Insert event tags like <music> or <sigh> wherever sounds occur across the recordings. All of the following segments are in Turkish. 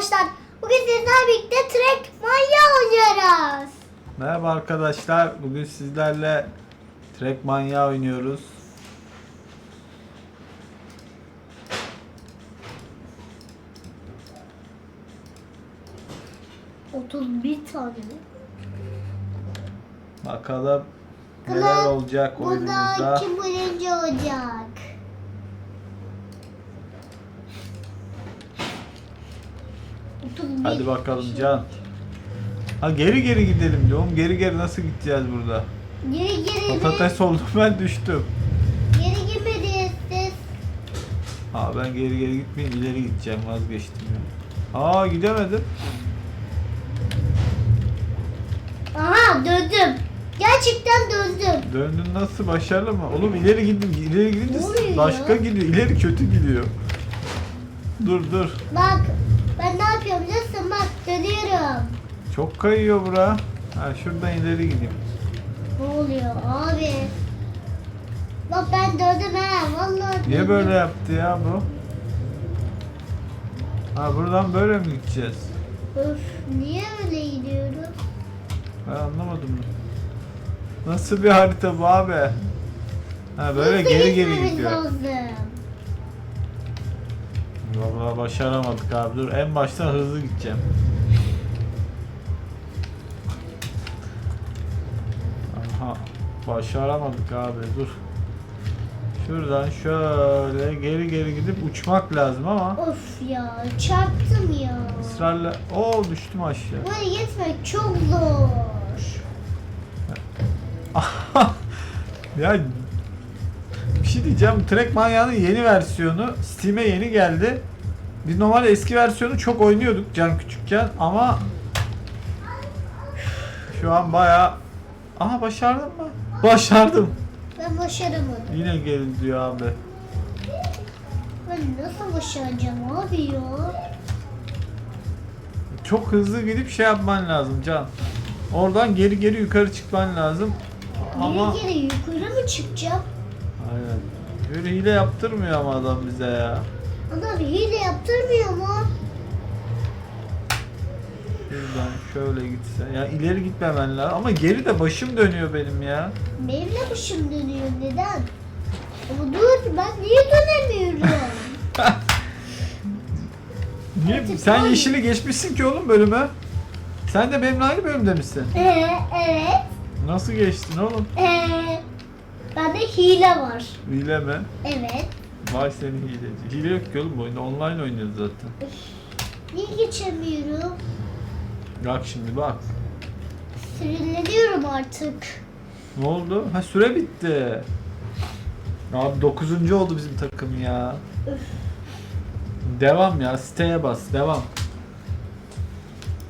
arkadaşlar. Bugün sizlerle birlikte Trek Manya oynuyoruz. Merhaba arkadaşlar. Bugün sizlerle Trek Manya oynuyoruz. Otuz bir tane? Bakalım neler Bakalım olacak Bunda oyunumuzda. kim birinci olacak? Otuz bir. Hadi bakalım Can. Ha geri geri gidelim diyorum. Geri geri nasıl gideceğiz burada? Geri geri? Patates oldum <laughs> ben düştüm. Geri gitmediniz. Ha ben geri geri gitmeyeyim ileri gideceğim vazgeçtim ya. Aa gidemedim. Aha döndüm. Gerçekten döndüm. Döndün nasıl başarılı mı? Oğlum ileri gittim. İleri gidince başka gidiyor. İleri kötü gidiyor. Dur dur. Bak biliyorsun bak dönüyorum. Çok kayıyor bura. Ha şuradan ileri gideyim. Ne oluyor abi? Bak ben döndüm ha vallahi Niye döndüm. böyle yaptı ya bu? Ha buradan böyle mi gideceğiz? Öf niye öyle gidiyorum? Ben anlamadım. Nasıl bir harita bu abi? Ha böyle Nasıl geri geri gitmemiz gidiyor. lazım? Vallahi başaramadık abi. Dur en baştan hızlı gideceğim. Aha başaramadık abi dur. Şuradan şöyle geri geri gidip uçmak lazım ama Of ya çarptım ya. ısrarla o düştüm aşağı. Böyle gitmek çok zor. <laughs> ya şey diyeceğim. Trek Manya'nın yeni versiyonu Steam'e yeni geldi. Biz normal eski versiyonu çok oynuyorduk can küçükken ama şu an baya Aha başardın mı? <laughs> Başardım. Ben başaramadım. Yine geri diyor abi. Ben nasıl başaracağım abi ya? Çok hızlı gidip şey yapman lazım Can. Oradan geri geri yukarı çıkman lazım. Ama Geri geri yukarı mı çıkacağım? Aynen. Böyle hile yaptırmıyor ama adam bize ya. Adam hile yaptırmıyor mu? Şuradan şöyle gitse. Ya ileri gitmemen lazım ama geri de başım dönüyor benim ya. Benim de başım dönüyor neden? Ama dur ben niye dönemiyorum? <laughs> Niye? Artık Sen ben- yeşili geçmişsin ki oğlum bölümü. Sen de benimle aynı bölümde misin? ee, evet. Nasıl geçtin oğlum? Ee, bende hile var. Hile mi? Evet. Vay senin hileci. Hile yok ki oğlum bu oyunda. Online oynuyoruz zaten. Niye geçemiyorum? Bak şimdi bak. Sinirleniyorum artık. Ne oldu? Ha süre bitti. Abi 9. oldu bizim takım ya. Öf. Devam ya. Siteye bas. Devam.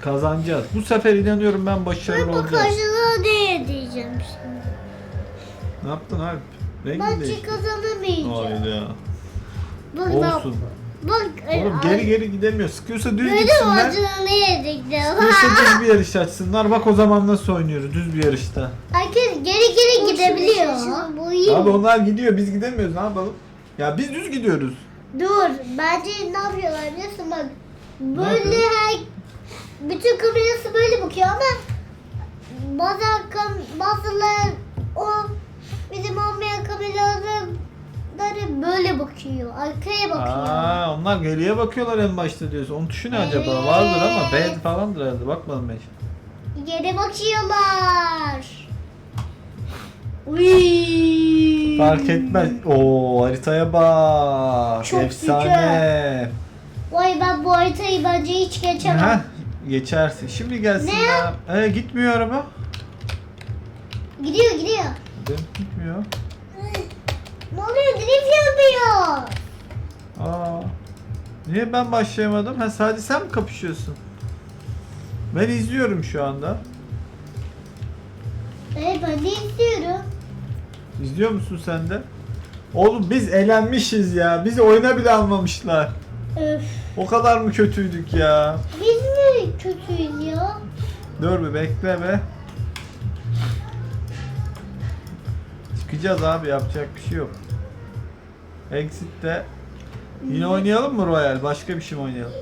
Kazanacağız. Bu sefer inanıyorum ben başarılı Ben bu olacağız. karşılığı ne diyeceğim şimdi? Ne yaptın Alp? Rengin Bence değişti. kazanamayacağım. Hayda. Bak, bak, Olsun. bak. Oğlum geri geri gidemiyor. Sıkıyorsa düz Benim gitsinler. acını yedik de. Sıkıyorsa düz <laughs> bir yarış açsınlar. Bak o zaman nasıl oynuyoruz düz bir yarışta. Herkes geri geri gidebiliyor. Bu iyi. Abi onlar gidiyor biz gidemiyoruz ne yapalım? Ya biz düz gidiyoruz. Dur. Bence ne yapıyorlar biliyorsun bak. Böyle yapıyor? her bütün kamerası böyle bakıyor ama bazı kam bazıları o bizim olmayan kameraları böyle bakıyor. Arkaya bakıyor. Aa, onlar geriye bakıyorlar en başta diyorsun. Onun tuşu ne acaba? Vardır ama B Evet. falandır herhalde. Bakmadım ben hiç. Geri bakıyorlar. Uy. Fark etmez. Oo haritaya bak. Çok Efsane. Vay ben bu haritayı bence hiç geçemem. Heh, geçersin. Şimdi gelsin Ne? ya. Ee, gitmiyor araba. Gidiyor gidiyor. Benim gitmiyor. Ne oluyor? Drift yapıyor. Aa. Niye ben başlayamadım? Ha sadece sen mi kapışıyorsun? Ben izliyorum şu anda. Evet ben de istiyorum. İzliyor musun sen de? Oğlum biz elenmişiz ya. Bizi oyuna bile almamışlar. Öf. O kadar mı kötüydük ya? Biz mi kötüyüz ya? Dur bir bekle be. Çıkacağız abi yapacak bir şey yok. Exit'te yine oynayalım mı Royal? Başka bir şey mi oynayalım?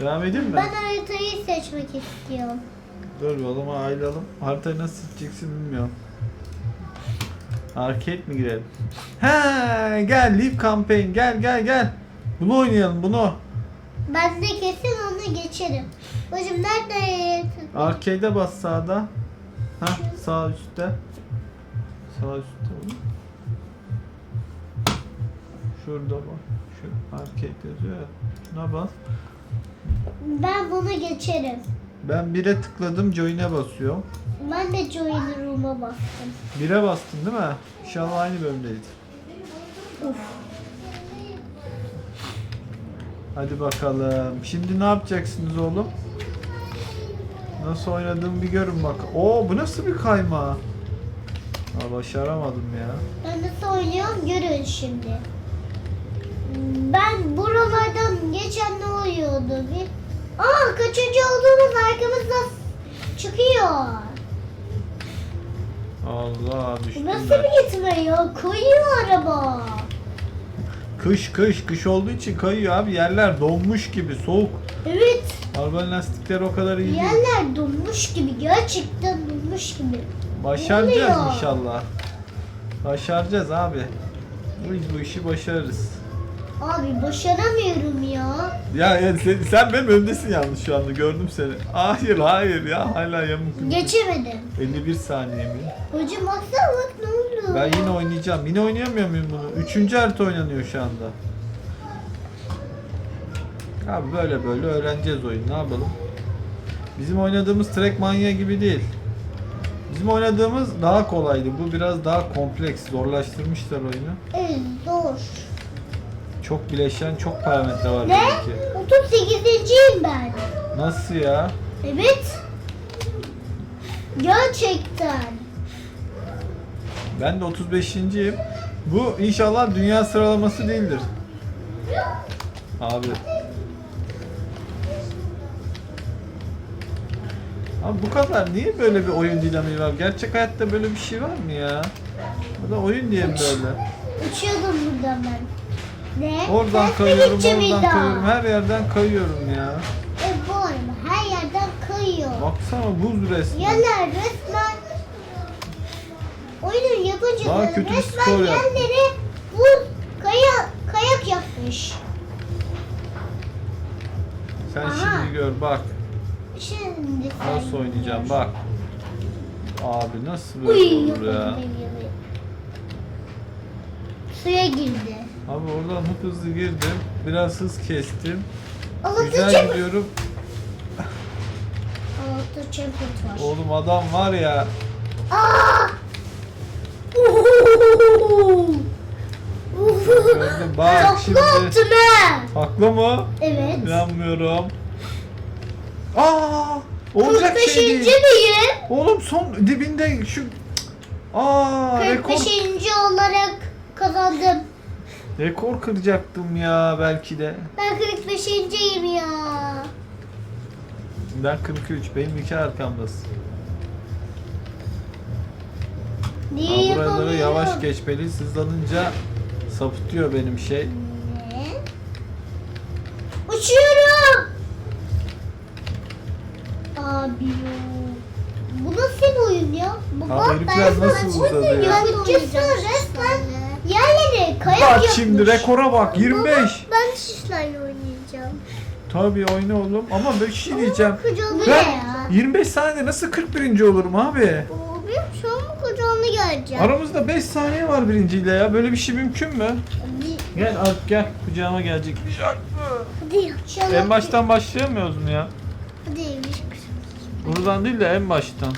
Devam edeyim mi? Ben haritayı seçmek istiyorum. Dur bir o zaman ayrılalım. Haritayı nasıl seçeceksin bilmiyorum. Arcade mi girelim? He gel Leave Campaign gel gel gel. Bunu oynayalım bunu. Ben de kesin onu geçerim. Hocam nerede? Arcade'e bas sağda. Ha sağ üstte. Sağ üstte. Şurada bak. Şu arcade yazıyor ya. Şuna bas. Ben bunu geçerim. Ben 1'e tıkladım join'e basıyorum. Ben de Join Room'a bastım. 1'e bastın değil mi? İnşallah aynı bölümdeyiz. Uf. Hadi bakalım. Şimdi ne yapacaksınız oğlum? Nasıl oynadığımı bir görün bak. Oo bu nasıl bir kayma? Aa, başaramadım ya. Ben nasıl oynuyorum görün şimdi. Ben buralardan geçen ne oluyordu bir? Aa kaçıncı olduğumuz arkamızda çıkıyor. Allah düştüm Nasıl ben. bir gitme ya? Koyuyor araba. Kış kış kış olduğu için kayıyor abi. Yerler donmuş gibi soğuk. Evet. Arabanın lastikleri o kadar iyi değil. Yerler donmuş gibi. Gerçekten donmuş gibi. Başaracağız oluyor? inşallah. Başaracağız abi. Biz bu işi başarırız. Abi başaramıyorum ya. Ya, ya sen, sen benim önümdesin yalnız şu anda gördüm seni. Hayır hayır ya hala yamuk. Geçemedim. 51 saniye mi? Hocam baksana bak ne oldu? Ben yine oynayacağım. Yine oynayamıyor muyum bunu? Üçüncü harita oynanıyor şu anda. Abi böyle böyle öğreneceğiz oyunu. Ne yapalım? Bizim oynadığımız Trackmania gibi değil. Bizim oynadığımız daha kolaydı. Bu biraz daha kompleks. Zorlaştırmışlar oyunu. Evet zor. Çok bileşen, çok parametre var Ne? belki. 38'inciyim ben. Nasıl ya? Evet. Gerçekten. Ben de 35.yim. Bu inşallah dünya sıralaması değildir. Abi. Abi bu kadar niye böyle bir oyun dinamiği var? Gerçek hayatta böyle bir şey var mı ya? Bu da oyun diye mi böyle? Uçuyordum buradan ben. Ne? Oradan Ters kayıyorum, bir oradan daha. kayıyorum. Her yerden kayıyorum ya. E bu araba her yerden kayıyor. Baksana buz resmen. Yerler resmen oyunun yapıcıları Daha kötü bir resmen skor yaptı. buz kaya, kayak yapmış. Sen Aha. şimdi gör bak. Şimdi Nasıl oynayacağım bak. Abi nasıl Uy, böyle olur yapamadım, ya? Suya girdi. Abi oradan hıp hızlı girdim. Biraz hız kestim. Güzel Anlatıcı mı? gidiyorum. <laughs> Champion var. Oğlum adam var ya. Aa! Gördüm. Bak şimdi. Haklı mı? Evet. İnanmıyorum. Aa! Olacak 45. şey değil. miyim? Oğlum son dibinde şu Aa, rekor 45. olarak kazandım. rekor kıracaktım ya belki de. Ben 45.yim ya. Ben 43. Benim iki arkamdasın. Niye Aa, buraları yapamıyorum? yavaş geçmeli. Hızlanınca sapıtıyor benim şey. Ne? Uçuyorum. Abi ya. Bu nasıl bir oyun ya? Bu Abi herifler nasıl uzadı ya? Yapıcısı resmen yerlere kayak Bak yapmış. şimdi rekora bak 25. Ben şişlerle oynayacağım. Tabii oyna oğlum ama bir şey diyeceğim. Kucağına Ben ya. 25 saniyede nasıl 41. olurum abi? Abi şu an bu kucağına geleceğim. Aramızda 5 saniye var birinciyle ya. Böyle bir şey mümkün mü? Bir- Gel Alp gel. Kucağıma gelecek. Hadi inşallah. En baştan başlayamıyoruz mu ya? Buradan değil de en baştan.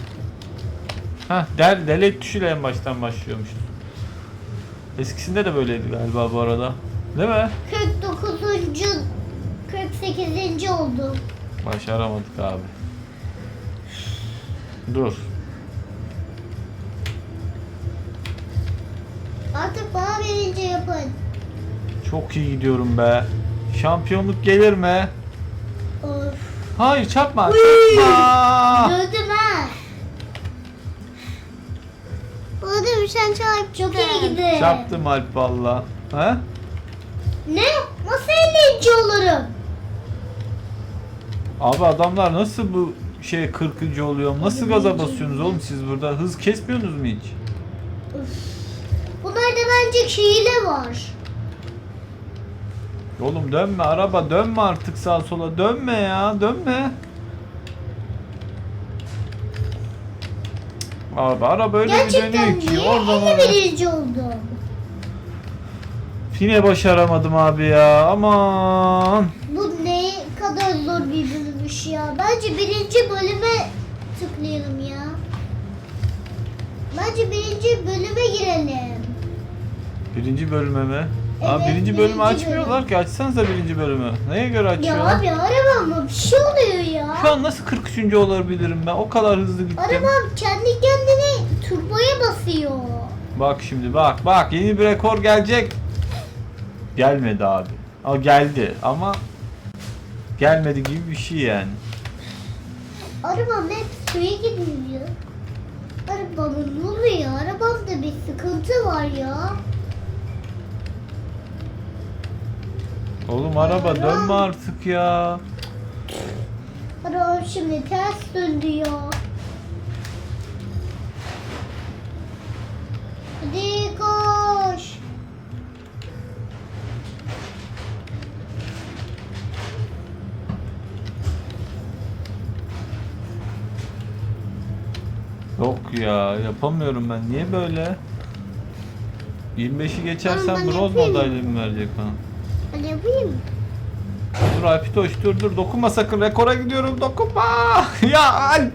Hah del, delete tuşuyla en baştan başlıyormuş. Eskisinde de böyleydi galiba bu arada. Değil mi? 49. 48. oldum. Başaramadık abi. Dur. Artık bana verince yapın. Çok iyi gidiyorum be. Şampiyonluk gelir mi? Of. Hayır çarpma. Çarpma. Gördüm ha. Oğlum sen çarp Çok iyi gidiyor. Çarptım Alp valla. Ha? Ne? Nasıl 50. olurum? Abi adamlar nasıl bu şey 40. oluyor? Nasıl gaza basıyorsunuz oğlum siz burada? Hız kesmiyorsunuz mu hiç? Bunlarda bence hile var. Oğlum dönme araba dönme artık sağa sola dönme ya dönme. Abi araba öyle bir Gerçekten dönüyor ki niye? oradan Yine oraya. birinci oldum. Yine başaramadım abi ya aman. Bu ne kadar zor bir bölümmüş ya. Bence birinci bölüme tıklayalım ya. Bence birinci bölüme girelim. Birinci bölüme mi? Abi Evet, birinci bölümü açmıyorlar ki açsanıza birinci bölümü. Neye göre Ya açıyorlar? abi arabama bir şey oluyor ya. Şu an nasıl 43. olabilirim ben? O kadar hızlı gittim. Arabam kendi kendine turboya basıyor. Bak şimdi bak bak yeni bir rekor gelecek. Gelmedi abi. O geldi ama gelmedi gibi bir şey yani. Arabam hep suya gidiyor. Arabamın ne oluyor? Arabamda bir sıkıntı var ya. Oğlum araba dönme artık ya. Arabam şimdi ters döndü ya. Hadi koş. Yok ya yapamıyorum ben. Niye böyle? 25'i geçersen bronz yapayım. madalya mı verecek bana? Hadi yapayım mı? Dur Alpitoş dur dur dokunma sakın rekora gidiyorum dokunma. <laughs> ya Alp.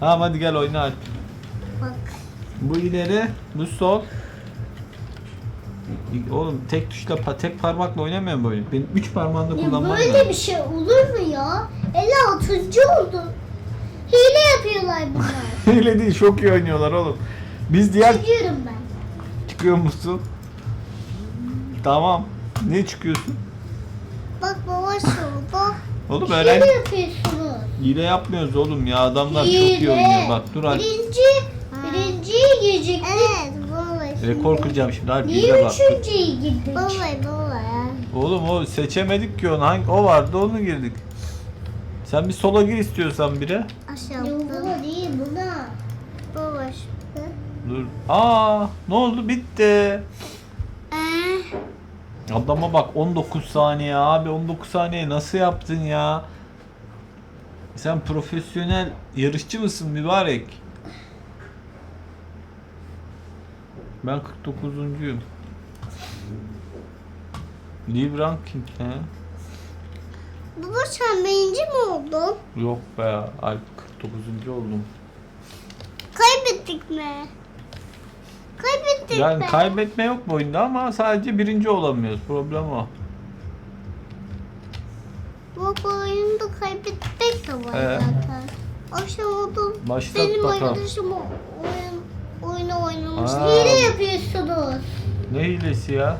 Tamam hadi gel oyna Alp. Bak. Bu ileri, bu sol. Oğlum tek tuşla pa- tek parmakla oynamıyor mu böyle? Benim üç parmağımda Ya kullanmam böyle lazım. bir şey olur mu ya? 56. oldu. Hile yapıyorlar bunlar. <laughs> Öyle değil, çok iyi oynuyorlar oğlum. Biz diğer Çıkıyorum ben. çıkıyor musun? Tamam. Ne çıkıyorsun? Bak baba şurada. Oğlum Hile öğren. yapıyorsunuz. Hile yapmıyoruz oğlum ya. Adamlar çok iyi oynuyor. Bak dur Alp. Birinci, birinciye girecektik. Evet baba. Rekor kıracağım şimdi Alp Niye bak. üçüncüye girdik? Baba baba ya. Oğlum o seçemedik ki onu. Hangi o vardı onu girdik. Sen bir sola gir istiyorsan bire. Aşağıda. Yok buna değil buna. Baba şurada. Dur. Aa, ne oldu? Bitti. Adama bak 19 saniye abi 19 saniye nasıl yaptın ya? Sen profesyonel yarışçı mısın mübarek? Ben 49'uncuyum. Liv ranking he? baba sen birinci mi oldun? Yok be Alp 49. oldum. Kaybettik mi? Kaybettik Yani mi? kaybetme yok bu oyunda ama sadece birinci olamıyoruz. Problem o. Bu oyunda kaybettik de var Ee? zaten. Oldu. Başlat Benim bakalım. arkadaşım oyun, oyunu oynamış. Aa. Hile yapıyorsunuz. Ne hilesi ya?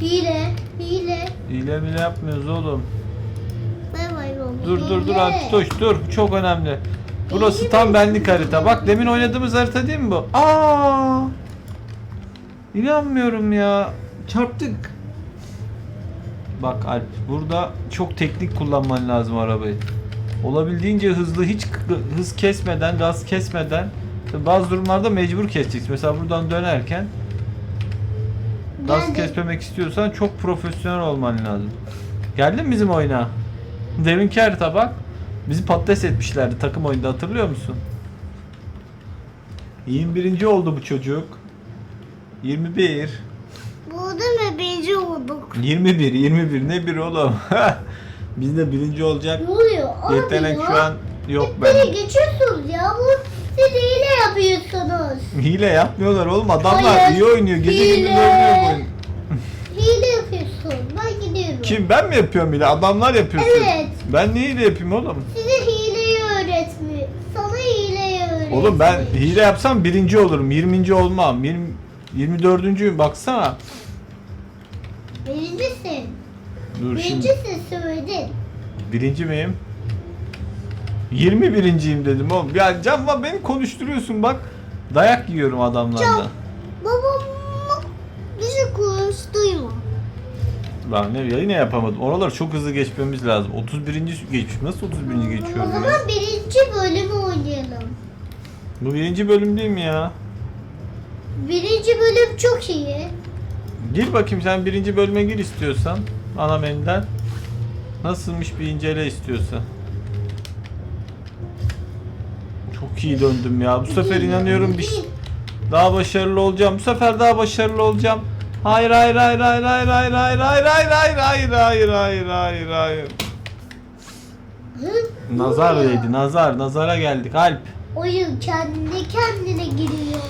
Hile, hile. Hile bile yapmıyoruz oğlum. Bay bay baba. Dur dur dur Hile. Dur bu çok önemli. Burası tam benlik harita. Bak demin oynadığımız harita değil mi bu? Aa! İnanmıyorum ya. Çarptık. Bak Alp burada çok teknik kullanman lazım arabayı. Olabildiğince hızlı hiç hız kesmeden, gaz kesmeden bazı durumlarda mecbur keseceksin. Mesela buradan dönerken gaz kesmemek istiyorsan çok profesyonel olman lazım. Geldin bizim oyuna? Deminki harita bak. Bizi patates etmişlerdi takım oyunda hatırlıyor musun? 21. oldu bu çocuk. 21. Burada mı birinci olduk? 21, 21 ne bir oğlum? <laughs> Biz de birinci olacak. Ne oluyor abi Yetenek ya? şu an yok Hep ben. geçiyorsunuz ya. Bu siz hile yapıyorsunuz. Hile yapmıyorlar oğlum. Adamlar Hayır, iyi oynuyor. Gece hile. gündüz oynuyor bu oyun. <laughs> Hile yapıyorsun. Ben gidiyorum. Kim ben mi yapıyorum hile? Adamlar yapıyorsun. Evet. Ben niye hile yapayım oğlum? Size hileyi öğretmiyor. Sana hileyi öğretmiyor. Oğlum ben hile yapsam birinci olurum. 20. olmam. 20, 24. baksana. Birincisin. Dur şimdi. Birincisin söyledin. Birinci miyim? 21.yim dedim oğlum. Ya Can beni konuşturuyorsun bak. Dayak yiyorum adamlardan. Can. Babam bizi konuştuyma. Lan ne yine yapamadım. Oraları çok hızlı geçmemiz lazım. 31. geçmiş. Nasıl 31. O geçiyoruz ya? zaman birinci bölümü oynayalım. Bu birinci bölüm değil mi ya? Birinci bölüm çok iyi. Gir bakayım sen birinci bölüme gir istiyorsan. Ana menüden. Nasılmış bir incele istiyorsan. Çok iyi döndüm ya. Bu sefer inanıyorum bir şey- daha başarılı olacağım. Bu sefer daha başarılı olacağım. Hayır hayır hayır hayır hayır hayır hayır hayır hayır hayır hayır hayır hayır hayır hayır. Nazar değdi nazar nazara geldik Alp. Oyun kendi kendine giriyor.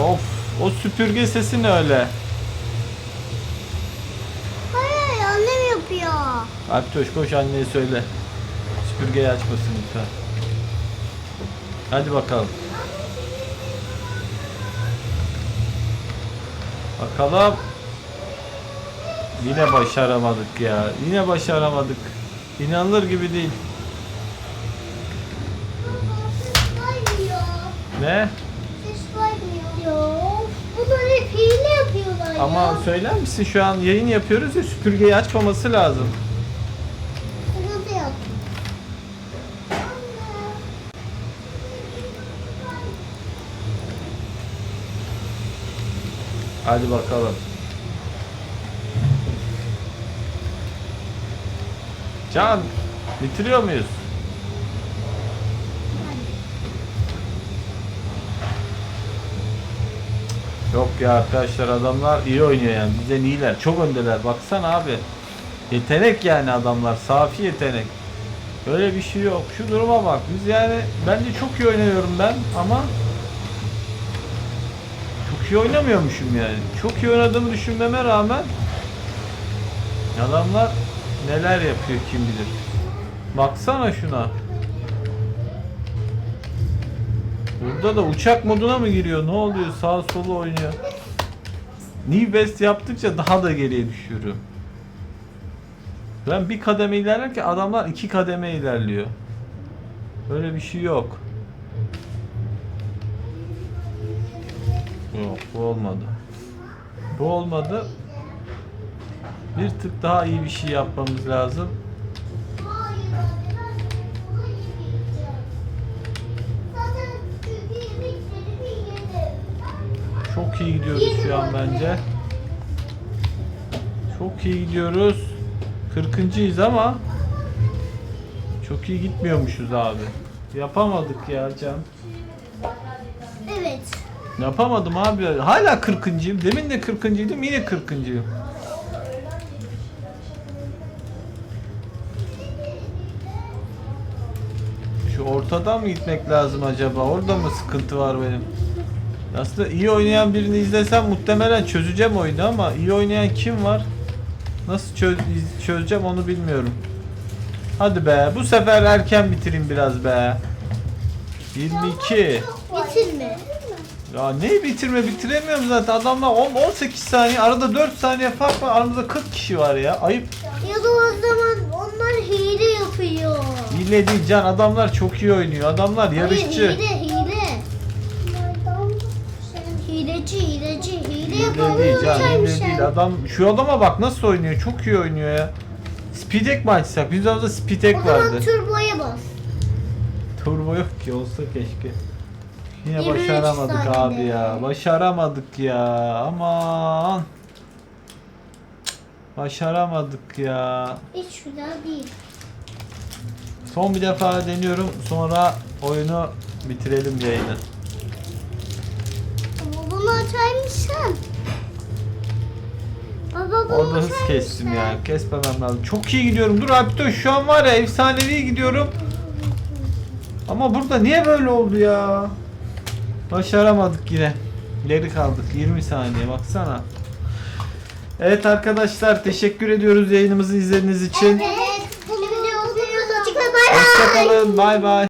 Of o süpürge sesi ne öyle? Hayır annem yapıyor. Alp Toş koş anneye söyle. Süpürgeyi açmasın lütfen. Hadi bakalım. Bakalım. Yine başaramadık ya. Yine başaramadık. İnanılır gibi değil. Kaymıyor. Ne? Ses kaymıyor. Ya, of, Bunlar hep hile yapıyorlar ya. Ama söyler misin şu an yayın yapıyoruz ya süpürgeyi açmaması lazım. Sıkıntı. Hadi bakalım. Can, bitiriyor muyuz? Yok ya arkadaşlar adamlar iyi oynuyor yani. Bizden iyiler. Çok öndeler. Baksana abi. Yetenek yani adamlar. Safi yetenek. Öyle bir şey yok. Şu duruma bak. Biz yani bence çok iyi oynuyorum ben ama Çok iyi oynamıyormuşum yani. Çok iyi oynadığımı düşünmeme rağmen Adamlar neler yapıyor kim bilir. Baksana şuna Burada da uçak moduna mı giriyor? Ne oluyor? Sağ solu oynuyor. New best yaptıkça daha da geriye düşüyorum. Ben bir kademe ilerlerken adamlar iki kademe ilerliyor. Böyle bir şey yok. Yok bu olmadı. Bu olmadı. Bir tık daha iyi bir şey yapmamız lazım. Çok iyi gidiyoruz şu an bence. Çok iyi gidiyoruz. 40.yiz ama çok iyi gitmiyormuşuz abi. Yapamadık ya Can. Evet. Yapamadım abi. Hala 40.yim. Demin de 40.ydim yine 40.yim. Şu ortadan mı gitmek lazım acaba? Orada mı sıkıntı var benim? Aslında iyi oynayan birini izlesem muhtemelen çözeceğim oyunu ama iyi oynayan kim var? Nasıl çöz çözeceğim onu bilmiyorum. Hadi be bu sefer erken bitireyim biraz be. 22. Bitirme. Ya neyi bitirme bitiremiyorum zaten adamlar 10 18 saniye arada 4 saniye fark var aramızda 40 kişi var ya ayıp Ya da o zaman onlar hile yapıyor. hile değil can adamlar çok iyi oynuyor adamlar yarışçı Hayır, hile hile. Hileci yapan değil oyuncuymuş değil adam şu adama bak nasıl oynuyor çok iyi oynuyor ya Speedek mi açsak bizim zamanımızda O Speedek zaman vardı turboya bas. Turbo yok ki olsa keşke Yine 23 başaramadık abi ya başaramadık ya aman Başaramadık ya Hiç güzel değil. Son bir defa deniyorum. Sonra oyunu bitirelim yayını. Açaymışsın. Baba bunu Orada hız kestim ya. Kesmemem lazım. Çok iyi gidiyorum. Dur Alpto şu an var ya efsanevi gidiyorum. Ama burada niye böyle oldu ya? Başaramadık yine. Geri kaldık. 20 saniye baksana. Evet arkadaşlar teşekkür ediyoruz yayınımızı izlediğiniz için. Evet. Hoşçakalın. Bay bay.